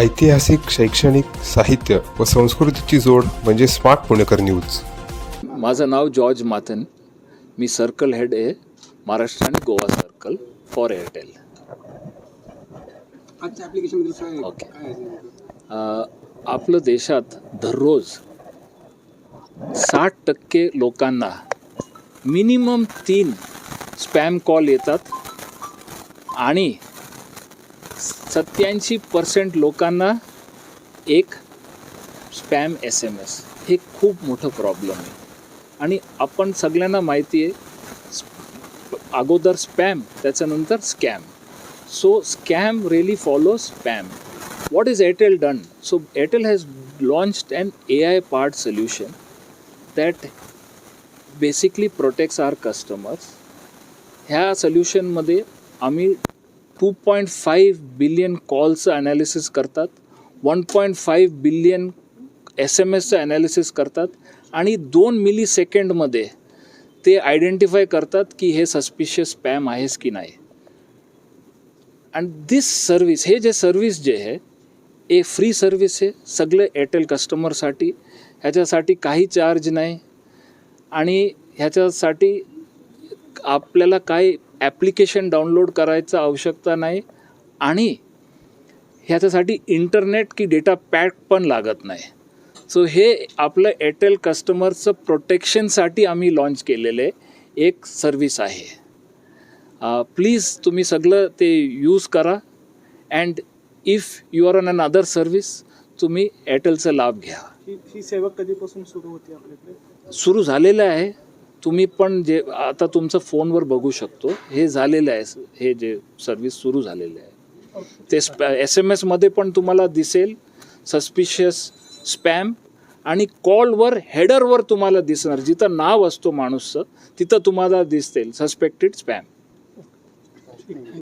ऐतिहासिक शैक्षणिक साहित्य व संस्कृतीची जोड म्हणजे स्मार्ट पुणेकर न्यूज. माझं नाव जॉर्ज माथन. मी सर्कल हेड आहे महाराष्ट्र आणि गोवा सर्कल फॉर एअरटेल. आजच्या ॲप्लिकेशनबद्दल काय ओके. आपलं देशात दररोज साठ टक्के लोकांना मिनिमम तीन स्पॅम कॉल येतात आणि सत्याऐंशी पर्सेंट लोकांना एक स्पॅम एस एम एस हे खूप मोठं प्रॉब्लेम आहे. आणि आपण सगळ्यांना माहिती आहे अगोदर स्पॅम त्याच्यानंतर scam so scam really follow spam what is Airtel done so Airtel has launched and A I part solution that basically protects our customers ह्या सोल्युशनमध्ये आम्ही टू पॉईंट फाईव्ह बिलियन कॉलचं ॲनालिसिस करतात one point five billion S M एसचं analysis करतात आणि दोन milli सेकंडमध्ये ते आयडेंटिफाय करतात की हे सस्पिशियस स्पॅम आहेस की नाही. अँड दिस सर्विस हे जे सर्विस जे आहे हे फ्री सर्विस आहे. सगळे एअरटेल कस्टमरसाठी ह्याच्यासाठी काही चार्ज नाही. आणि ह्याच्यासाठी आपल्याला काही ॲप्लिकेशन डाउनलोड करायचं आवश्यकता नाही आणि ह्याच्यासाठी इंटरनेट की डेटा पॅक पण लागत नाही. सो हे आपलं एअरटेल कस्टमरचं प्रोटेक्शनसाठी आम्ही लॉन्च केलेले एक सर्विस आहे. प्लीज तुम्ही सगळं ते यूज करा and if you are on another service तुम्ही एअरटेलचा लाभ घ्या. ही ही सेवा कधीपासून सुरू होती आपल्याकडे? सुरू झालेलं आहे. तुम्ही पण जे आता तुमचं फोनवर बघू शकतो. हे झालेलं आहे. हे जे सर्विस सुरू झालेलं आहे. ते स्पॅ एस एम एसमध्ये पण तुम्हाला दिसेल. सस्पिशियस स्पॅम आणि कॉलवर हेडरवर तुम्हाला दिसणार. जिथं नाव असतो माणूसचं तिथं तुम्हाला दिसतील सस्पेक्टेड स्पॅम